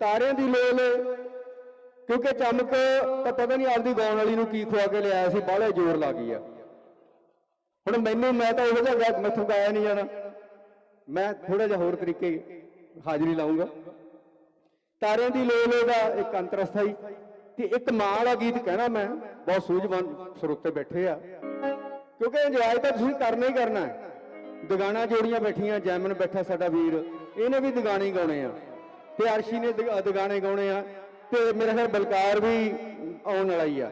ਤਾਰਿਆਂ ਦੀ ਲੋਲ ਕਿਉਂਕਿ ਚਮਕ ਤਾਂ ਪਤਾ ਨਹੀਂ ਆਪਦੀ ਗਾਉਣ ਵਾਲੀ ਨੂੰ ਕੀ ਖਵਾ ਕੇ ਲਿਆਇਆ ਸੀ, ਬਾਹਲੇ ਜ਼ੋਰ ਲਾ ਗਈ ਆ। ਹੁਣ ਮੈਨੂੰ, ਮੈਂ ਤਾਂ ਉਹ ਜਿਹਾ ਮੈਥੋਂ ਗਾਇਆ ਨਹੀਂ ਜਾਣਾ। ਮੈਂ ਥੋੜਾ ਜਿਹਾ ਹੋਰ ਤਰੀਕੇ ਹਾਜ਼ਰੀ ਲਾਉਂਗਾ ਤਾਰਿਆਂ ਦੀ ਲੋਲ ਦਾ ਇੱਕ ਅੰਤਰਸਥਾਈ ਤੇ ਇੱਕ ਮਾਂ ਵਾਲਾ ਗੀਤ ਕਹਿਣਾ ਮੈਂ, ਬਹੁਤ ਸੂਝਵਾਨ ਸਰੋਤੇ ਬੈਠੇ ਆ। ਕਿਉਂਕਿ ਇੰਜੋਏ ਤਾਂ ਤੁਸੀਂ ਕਰਨਾ ਹੀ ਕਰਨਾ ਹੈ। ਦੁਗਾਣਾ ਜੋੜੀਆਂ ਬੈਠੀਆਂ, ਜੈਮਨ ਬੈਠਾ ਸਾਡਾ ਵੀਰ, ਇਹਨੇ ਵੀ ਦਗਾਣੇ ਹੀ ਗਾਉਣੇ ਆ। ਤੇ ਅਰਸ਼ੀ ਨੇ ਦਗਾਣੇ ਗਾਉਣੇ ਆ ਤੇ ਮੇਰੇ ਖਿਆਲ ਬਲਕਾਰ ਵੀ ਆਉਣ ਵਾਲਾ ਹੀ ਆ।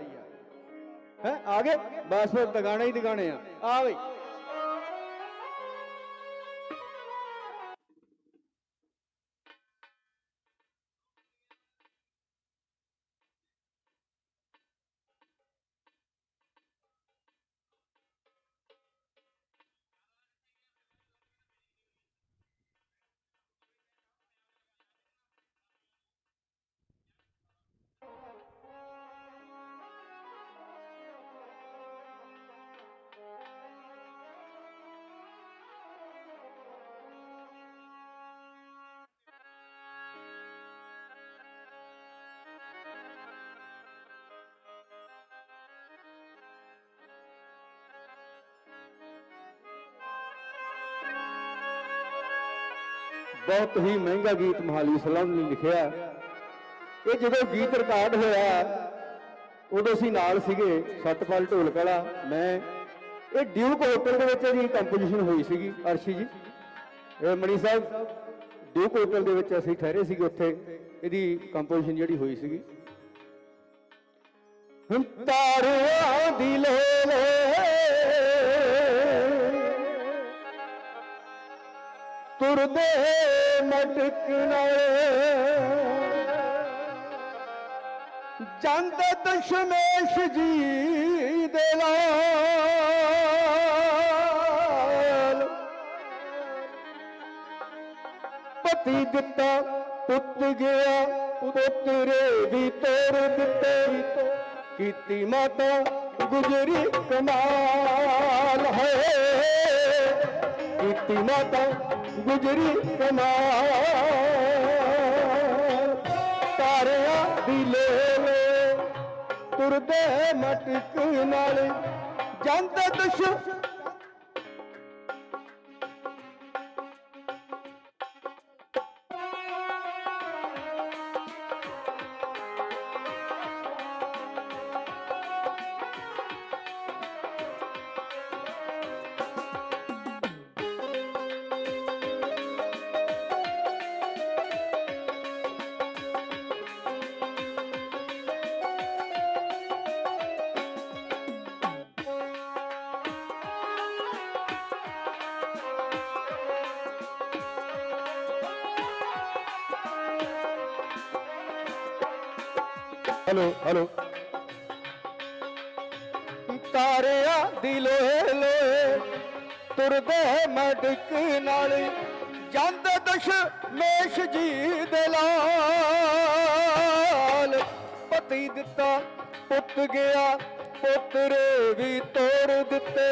ਹੈ, ਆ ਗਏ? ਬਸ ਫਿਰ ਦੁਗਾਣੇ ਹੀ ਦੁਗਾਣੇ ਆ। ਆ ਬਈ। ਬਹੁਤ ਹੀ ਮਹਿੰਗਾ ਗੀਤ ਮਹਾਲੀ ਸਲਾਮ ਨੇ ਲਿਖਿਆ। ਇਹ ਜਦੋਂ ਗੀਤ ਰਿਕਾਰਡ ਹੋਇਆ, ਉਦੋਂ ਅਸੀਂ ਨਾਲ ਸੀਗੇ ਸਤਪਾਲ ਢੋਲਕ ਵਾਲਾ ਮੈਂ। ਇਹ ਡਿਊਕ ਹੋਟਲ ਦੇ ਵਿੱਚ ਇਹਦੀ ਕੰਪੋਜੀਸ਼ਨ ਹੋਈ ਸੀਗੀ, ਅਰਸ਼ੀ ਜੀ। ਇਹ ਮਣੀ ਸਾਹਿਬ ਡਿਊਕ ਹੋਟਲ ਦੇ ਵਿੱਚ ਅਸੀਂ ਠਹਿਰੇ ਸੀਗੇ ਉੱਥੇ, ਇਹਦੀ ਕੰਪੋਜੀਸ਼ਨ ਜਿਹੜੀ ਹੋਈ ਸੀਗੀ। ਹੁਣ ਤਾਰਿਆਂ ਦੀ ਲੋਲੇ ਤੁਰਦੇ ਮਟਕ ਜੰਦ ਦਸ਼ਮੇਸ਼ ਜੀ ਦੇ ਲਾਲ ਪਤੀ ਦਿੱਤਾ ਪੁੱਤ ਗਿਆ ਪੁੱਤਰੇ ਵੀ ਤੋਰ ਦਿੱਤੇ ਕੀਤੀ ਮਾਤਾ ਗੁਜਰੀ ਕਮਾਲ ਹੈ ਕੀਤੀ ਮਾਤਾ ਗੁਜਰੀ ਕਮਾਲ ਤਾਰਿਆਂ ਦੀ ਲੇਵੇ ਤੁਰਦੇ ਮਟਕ ਨਾਲ ਜੰਦ ਦੁਸ਼ ਹੈਲੋ ਹੈਲੋ। ਤਾਰਿਆ ਦੀ ਲੋਏ ਲੋਏ ਤੁਰਦੇ ਮਡਕ ਨਾਲ। ਜੰਦ ਦਸ਼ ਮੇਸ਼ ਜੀ ਦੇ ਲਾਲ। ਪਤੀ ਦਿੱਤਾ, ਪੁੱਤ ਗਿਆ, ਪੁੱਤਰੇ ਵੀ ਤੋਰ ਦਿੱਤੇ।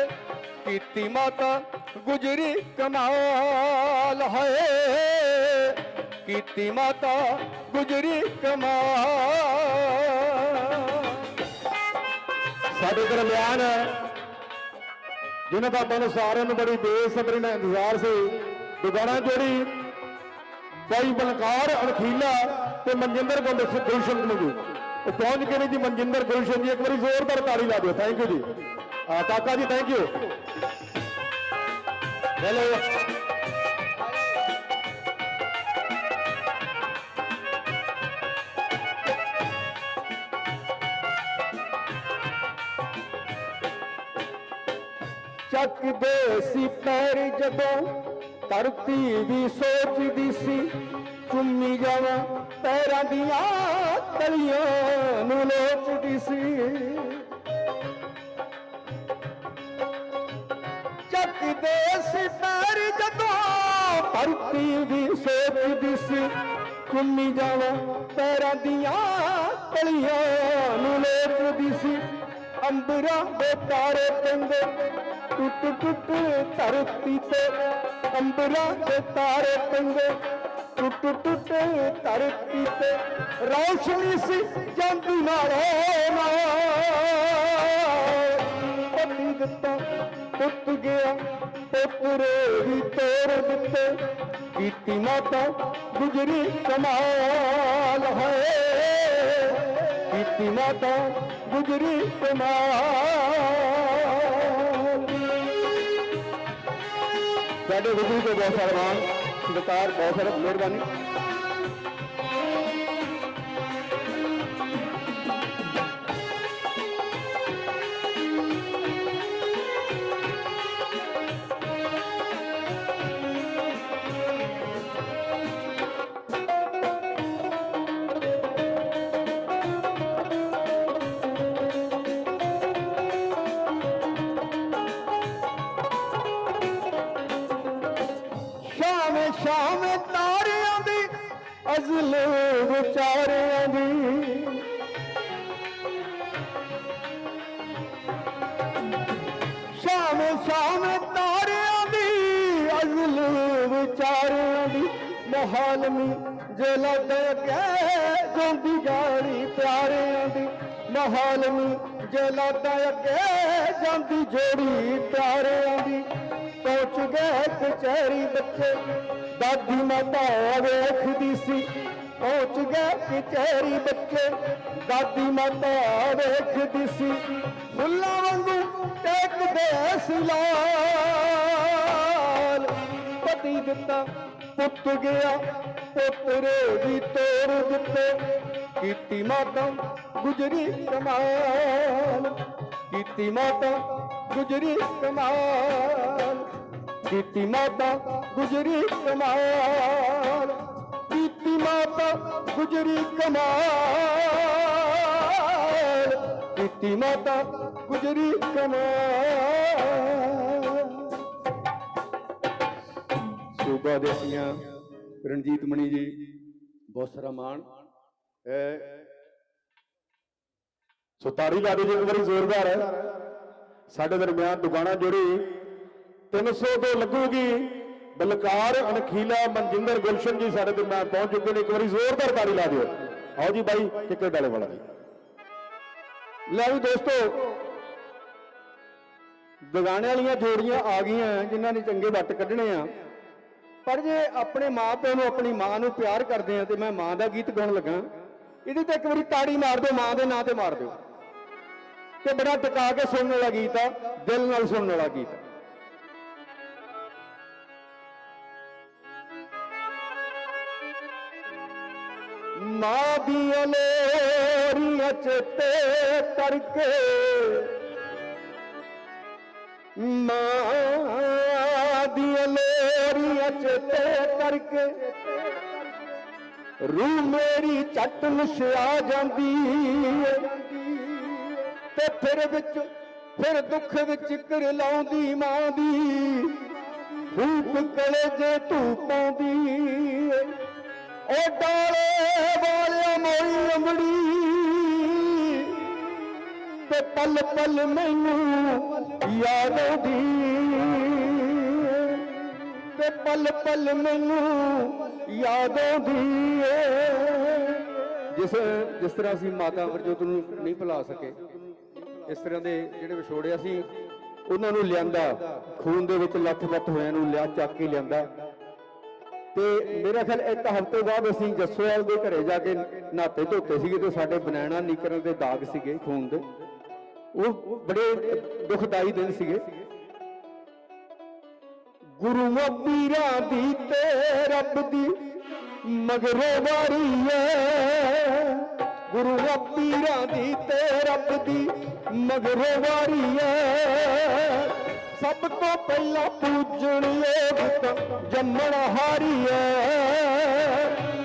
ਕੀਤੀ ਮਾਤਾ ਗੁਜਰੀ ਕਮਾਲ ਹੈ ਕੀਤੀ ਮਾਤਾ ਗੁਜਰੀ ਕਮਾਲ। ਸਾਡੇ ਦਰਮਿਆਨ ਜਿਨ੍ਹਾਂ ਦਾ ਆਪਾਂ ਸਾਰਿਆਂ ਨੂੰ ਬੜੀ ਬੇਸਬਰੀ ਨਾਲ ਇੰਤਜ਼ਾਰ ਸੀ ਦੁਗਾਣਾ ਜੋੜੀ ਬਾਈ ਬਲਕਾਰ ਅਣਖੀਲਾ ਤੇ ਮਨਜਿੰਦਰ ਗੁੰਡ ਗੁਲਸ਼ਨ ਨੂੰ ਉਹ ਪਹੁੰਚ ਕੇ ਨੇ ਜੀ, ਮਨਜਿੰਦਰ ਗੁਲਸ਼ਨ ਜੀ, ਇੱਕ ਵਾਰੀ ਜ਼ੋਰਦਾਰ ਤਾੜੀ ਲਾ ਦਿਓ। ਥੈਂਕ ਯੂ ਜੀ। ਆ ਕਾਕਾ ਜੀ ਥੈਂਕ ਯੂ ਹੈਲੋ ਚੱਕਦੇ ਸੀ ਪੈਰ ਜਦੋਂ ਧਰਤੀ ਵੀ ਸੋਚਦੀ ਸੀ ਚੁੰਮੀ ਜਾਵਾਂ ਪੈਰਾਂ ਦੀਆਂ ਤਲੀਆਂ ਨੂੰ ਲੋਚਦੀ ਸੀ। ਚੱਕਦੇ ਸੀ ਪੈਰ ਜਦੋਂ ਧਰਤੀ ਵੀ ਸੋਚਦੀ ਸੀ ਚੁੰਮੀ ਜਾਵਾਂ ਪੈਰਾਂ ਦੀਆਂ ਤਲੀਆਂ ਨੂੰ ਲੋਚਦੀ ਸੀ। ਅੰਬਰਾਂ ਦੇ ਤਾਰੇ ਪੈਂਦੇ ਟੁੱਟ ਟੁੱਟ ਧਰਤੀ ਤੇ ਅੰਬਰਾਂ ਦੇ ਤਾਰੇ ਪੈਂਦੇ ਟੁੱਟ ਟੁੱਟੇ ਧਰਤੀ ਤੇ ਰੌਸ਼ਨੀ ਸੀ ਜਾਂਦੀ ਨਾਲੋਂ ਨਾਲ। ਪਤੀ ਦਿੱਤਾ, ਟੁੱਟ ਗਿਆ ਪੁੱਤਰੇ ਵੀ ਤੋੜ ਦਿੱਤੇ। ਕੀਤੀ ਮਾਤਾ ਗੁਜਰੀ ਕਮਾਲ ਹੈ। ਕੀਤੀ ਮਾਤਾ ਗੁਜਰੀ ਕਮਾਲ ਸਾਡੇ ਗੁਰੂ ਦੇ ਬਹੁਤ ਸਾਰਾ ਮਾਣ ਸਤਿਕਾਰ ਬਹੁਤ ਸਾਰਾ ਮਿਹਰਬਾਨੀ। ਸ਼ਾਮ ਤਾਰਿਆਂ ਦੀ, ਅਜ਼ਲ ਵਿਚਾਰਿਆਂ ਦੀ। ਸ਼ਾਮ ਸ਼ਾਮ ਤਾਰਿਆਂ ਦੀ, ਅਜ਼ਲ ਵਿਚਾਰਿਆਂ ਦੀ। ਮਹਾਲਮੀ ਜਲਦ ਕੇ ਜਾਂਦੀ ਜਾਣੀ ਪਿਆਰਿਆਂ ਦੀ। ਮਹਾਲਮੀ ਜਲਦ ਕੇ ਜਾਂਦੀ ਜੋੜੀ ਪਿਆਰ ਕਚਹਿਰੀ ਬੱਚੇ ਦਾਦੀ ਮਾਤਾ ਵੇਖਦੀ ਸੀ। ਪਹੁੰਚ ਗਏ ਕਚਹਿਰੀ ਬੱਚੇ ਦਾਦੀ ਮਾਤਾ ਵੇਖਦੀ ਸੀ। ਫੁੱਲਾਂ ਵਾਂਗੂ ਟੇਕਦੇ ਸੀ ਪਤੀ ਦਿੱਤਾ, ਪੁੱਤ ਗਿਆ, ਪੁੱਤਰੇ ਵੀ ਤੋਰ ਦਿੱਤੇ। ਕੀਤੀ ਮਾਤਾ ਗੁਜਰੀ ਕਮਾਲ, ਕੀਤੀ ਮਾਤਾ ਗੁਜਰੀ ਕਮਾਲ। ਕੀਤੀ ਮਾਤਾ ਗੁਜਰੀ ਕਮਾਲ, ਕੀਤੀ ਮਾਤਾ ਗੁਜਰੀ ਕਮਾਲ, ਕੀਤੀ ਮਾਤਾ ਗੁਜਰੀ ਕਮਾਲ। ਸੂਬਾ ਦੇਸੀਆਂ ਰਣਜੀਤ ਮਣੀ ਜੀ, ਬਹੁਤ ਸਾਰਾ ਮਾਣ। ਸੋ ਤਾੜੀ ਲਾ ਦਿਓ ਜੀ, ਇੱਕ ਵਾਰੀ ਜ਼ੋਰਦਾਰ। ਹੈ ਸਾਡੇ ਦਰਮਿਆਨ ਦੁਕਾਨਾਂ ਜੁੜੀ 300 ਤੋਂ ਲੱਗੂਗੀ। ਬਲਕਾਰ ਅਨਖੀਲਾ ਮਨਜਿੰਦਰ ਗੁਲਸ਼ਨ ਜੀ ਸਾਡੇ ਦਰਮਿਆਨ ਪਹੁੰਚ ਚੁੱਕੇ ਨੇ। ਇੱਕ ਵਾਰੀ ਜ਼ੋਰਦਾਰ ਤਾੜੀ ਲਾ ਦਿਓ। ਆਓ ਜੀ ਬਾਈ, ਕਿੱਕੇ ਡਾਲੇ ਵਾਲਾ ਜੀ। ਲੈ ਵੀ ਦੋਸਤੋ ਦੁਗਾਣੇ ਵਾਲੀਆਂ ਜੋੜੀਆਂ ਆ ਗਈਆਂ, ਜਿਨ੍ਹਾਂ ਨੇ ਚੰਗੇ ਵੱਟ ਕੱਢਣੇ ਆ। ਪਰ ਜੇ ਆਪਣੇ ਮਾਪਿਆਂ ਨੂੰ, ਆਪਣੀ ਮਾਂ ਨੂੰ ਪਿਆਰ ਕਰਦੇ ਆ, ਤੇ ਮੈਂ ਮਾਂ ਦਾ ਗੀਤ ਗਾਉਣ ਲੱਗਾ। ਇਹਦੇ ਤੇ ਇੱਕ ਵਾਰੀ ਤਾੜੀ ਮਾਰ ਦਿਓ, ਮਾਂ ਦੇ ਨਾਂ ਤੇ ਮਾਰ ਦਿਓ। ਤੇ ਬੜਾ ਟਿਕਾ ਕੇ ਸੁਣਨ ਵਾਲਾ ਗੀਤ ਆ, ਦਿਲ ਨਾਲ ਸੁਣਨ ਵਾਲਾ ਗੀਤ ਆ। ਮਾਂ ਦੀਆਂ ਲੋਰੀਆਂ ਚੇਤੇ ਕਰਕੇ ਮਾਂ ਦੀਆਂ ਲੋਰੀਆਂ ਚੇਤੇ ਕਰਕੇ ਰੂਹ ਮੇਰੀ ਚੱਟ ਨਸ਼ਾ ਜਾਂਦੀ ਤੇ ਫਿਰ ਵਿੱਚ, ਫਿਰ ਦੁੱਖ ਵਿੱਚ ਕਰ ਲਾਉਂਦੀ ਮਾਂ ਦੀ ਫੂਕ ਕਲੇਜੇ ਧੂ ਪਾਉਂਦੀ। ਏ ਡਾਲੇ ਵਾਲਿਆ ਮੋਈ ਅੰਗੜੀ ਤੇ ਪਲ ਪਲ ਮੈਨੂੰ ਯਾਦ ਆਉਂਦੀ ਤੇ ਪਲ ਪਲ ਮੈਨੂੰ ਯਾਦ ਆਉਂਦੀ ਜਿਸ ਜਿਸ ਤਰ੍ਹਾਂ ਅਸੀਂ ਮਾਤਾ ਅਮਰਜੋਤ ਨੂੰ ਨਹੀਂ ਭੁਲਾ ਸਕੇ, ਇਸ ਤਰ੍ਹਾਂ ਦੇ ਜਿਹੜੇ ਵਿਛੋੜਿਆ ਸੀ ਉਹਨਾਂ ਨੂੰ ਲਿਆਂਦਾ, ਖੂਨ ਦੇ ਵਿੱਚ ਲੱਥ-ਲੱਥ ਹੋਇਆਂ ਨੂੰ ਲਿਆ, ਚੱਕ ਕੇ ਲਿਆਂਦਾ। ਤੇ ਮੇਰਾ ਖਿਆਲ ਇੱਕ ਹਫ਼ਤੇ ਬਾਅਦ ਅਸੀਂ ਜੱਸੋਵਾਲ ਦੇ ਘਰੇ ਜਾ ਕੇ ਨਹਾਤੇ ਧੋਤੇ ਸੀਗੇ ਤੇ ਸਾਡੇ ਬਨੈਣਾ ਨੀਕਰਾਂ ਦੇ ਦਾਗ ਸੀਗੇ ਖੂਨ ਦੇ। ਉਹ ਬੜੇ ਦੁਖਦਾਈ ਦਿਨ ਸੀਗੇ। ਗੁਰੂਆਂ ਪੀਰਾਂ ਦੀ ਤੇ ਰੱਬ ਦੀ ਮਗਰੋਂ ਵਾਰੀ ਐ ਗੁਰੂਆਂ ਪੀਰਾਂ ਦੀ ਤੇ ਰੱਬ ਦੀ ਮਗਰੋਂ ਵਾਰੀ ਐ ਸਭ ਤੋਂ ਪਹਿਲਾਂ ਪੂਜਣ ਯੋਗ ਤਾਂ ਜੰਮਣ ਹਾਰੀ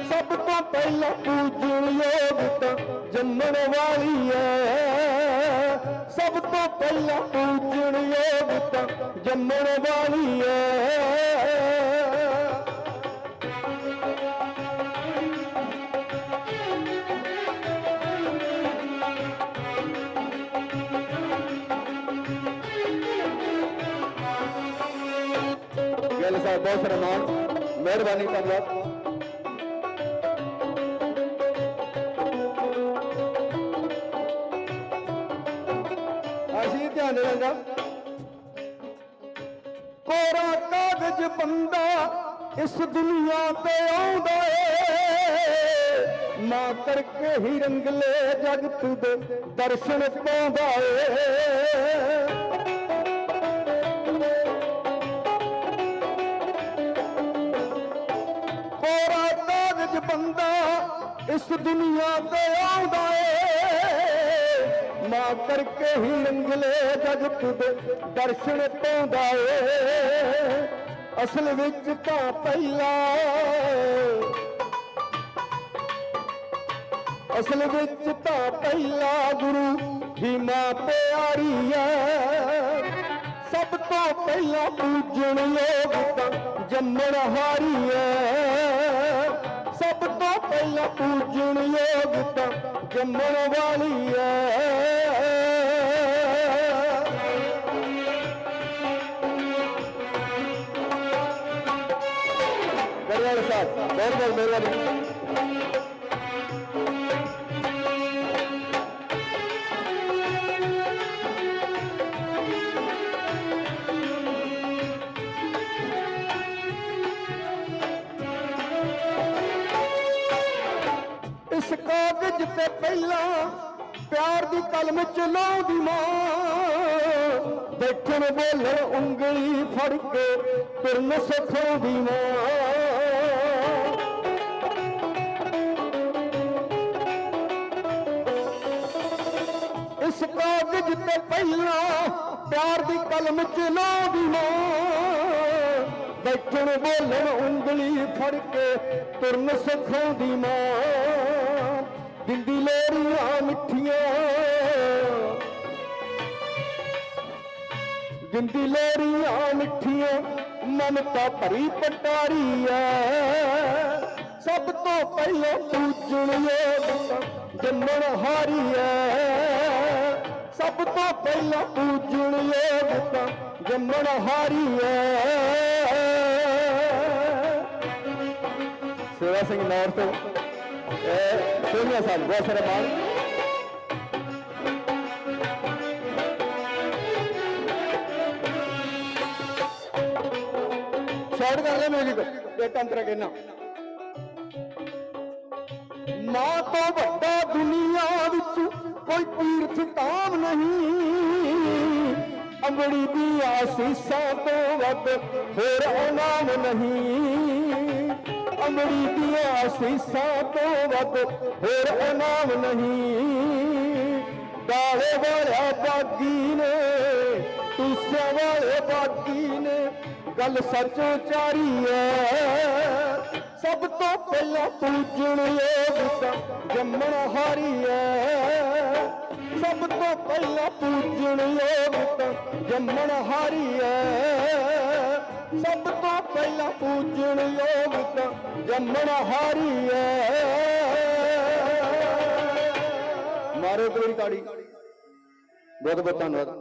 ਸਭ ਤੋਂ ਪਹਿਲਾਂ ਪੂਜਣ ਯੋਗ ਜੰਮਣ ਵਾਲੀ ਹੈ ਸਭ ਤੋਂ ਪਹਿਲਾਂ ਪੂਜਣ ਯੋਗ ਜੰਮਣ ਵਾਲੀ ਹੈ ਤੁਹਾਡਾ ਬਹੁਤ ਸਾਰਾ ਮਿਹਰਬਾਨੀ ਧੰਨਵਾਦ। ਅਸੀਂ ਧਿਆਨ ਦੇਵਾਂਗਾ। ਕੋਰਾ ਕਾਗਜ਼ ਬੰਦਾ ਇਸ ਦੁਨੀਆ ਤੇ ਆਉਂਦਾ ਏ। ਮਾਂ ਕਰਕੇ ਹੀ ਰੰਗਲੇ ਜਗਤ ਦੇ ਦਰਸ਼ਨ ਪਾਉਂਦਾ ਏ। ਬੰਦਾ ਇਸ ਦੁਨੀਆ ਤੇ ਆਉਂਦਾ ਏ। ਮਾਂ ਕਰਕੇ ਹੀ ਰੰਗਲੇ ਜਗਤ ਦੇ ਦਰਸ਼ਨ ਪਾਉਂਦਾ ਏ। ਅਸਲ ਵਿੱਚ ਤਾਂ ਪਹਿਲਾਂ ਅਸਲ ਵਿੱਚ ਤਾਂ ਪਹਿਲਾ ਗੁਰੂ ਹੀ ਮਾਂ ਪਿਆਰੀ ਐ ਸਭ ਤੋਂ ਪਹਿਲਾਂ ਪੂਜਣ ਯੋਗ ਤਾਂ ਜੰਮਣ ਹਾਰੀ ਐ ਪਹਿਲਾਂ ਪੂਜਣ ਯੋਗ ਤਾਂ ਜੰਮਣ ਵਾਲੀ ਐ। ਗਰਵਾਲ ਸਾਹਿਬ ਬਹੁਤ ਬਹੁਤ ਮਿਹਰਬਾਨੀ। ਇਸ ਕਾਗਜ਼ ਤੇ ਪਹਿਲਾਂ ਪਿਆਰ ਦੀ ਕਲਮ ਚਲਾਉਂਦੀ ਮਾਂ। ਦੇਖਣ ਬੋਲਣ ਉਂਗਲੀ ਫੜ ਕੇ ਤੁਰਨ ਸਿਖਾਉਂਦੀ ਮਾਂ। ਇਸ ਕਾਗਜ਼ ਤੇ ਪਹਿਲਾਂ ਪਿਆਰ ਦੀ ਕਲਮ ਚਲਾਉਂਦੀ ਮਾਂ। ਬੈਠਣ ਬੋਲਣ ਉਂਗਲੀ ਫੜ ਕੇ ਤੁਰਨ ਸਿਖਾਉਂਦੀ ਮਾਂ। ਦਿੰਦੀ ਲੋਰੀਆਂ ਮਿੱਠੀਆਂ। ਦਿੰਦੀ ਲੋਰੀਆਂ ਮਿੱਠੀਆਂ ਮਮਤਾ ਭਰੀ ਪਟਾਰੀ ਐ। ਸਭ ਤੋਂ ਪਹਿਲਾਂ ਪੂਜਣ ਯੋਗ ਤਾਂ ਜੰਮਣ ਹਾਰੀ ਐ। ਸਭ ਤੋਂ ਪਹਿਲਾਂ ਪੂਜਣ ਯੋਗ ਤਾਂ ਜੰਮਣ ਹਾਰੀ ਐ। ਸੇਵਾ ਸਿੰਘ ਨੌਰ ਤੋਂ ਇਹ ਸੋਨੀਆ ਸਾਹਿਬ ਬਹੁਤ ਸਾਰਾ ਸ਼ਾਰਟ ਕਰ ਲੈ ਮਿਊਜ਼ਿਕ ਇਹ ਤੰਤਰ ਕਹਿਣਾ ਮਾਂ ਤੋਂ ਵੱਡਾ ਦੁਨੀਆ ਵਿੱਚ ਕੋਈ ਤੀਰਥ ਧਾਮ ਨਹੀਂ। ਅੰਗੜੀ ਦੀ ਆਸੀਸਾਂ ਤੋਂ ਵੱਧ ਹੋਰ ਇਨਾਮ ਨਹੀਂ। ਅੰਗੜੀ ਦੀ ਆਸੀਸਾਂ ਤੋਂ ਵੱਧ ਹੋਰ ਇਨਾਮ ਨਹੀਂ। ਦਾਲੇ ਵਾਲਿਆ ਬਾਗੀ ਨੇ, ਤੂਸਿਆਂ ਵਾਲੇ ਬਾਗੀ ਨੇ, ਗੱਲ ਸੱਚ ਉਚਾਰੀ ਐ। ਸਭ ਤੋਂ ਪਹਿਲਾਂ ਪੂਜਣ ਯੋਗ ਤਾਂ ਜੰਮਣ ਹਾਰੀ ਐ। ਸਭ ਤੋਂ ਪਹਿਲਾਂ ਪੂਜਣ ਯੋਗ ਤਾਂ ਜੰਮਣ ਹਾਰੀ ਐ। ਸਭ ਤੋਂ ਪਹਿਲਾਂ ਪੂਜਣ ਯੋਗ ਤਾਂ ਜੰਮਣ ਹਾਰੀ ਐ ਮਾਰੋ ਕੋਈ ਕਾੜੀ ਬਹੁਤ ਬਹੁਤ ਧੰਨਵਾਦ।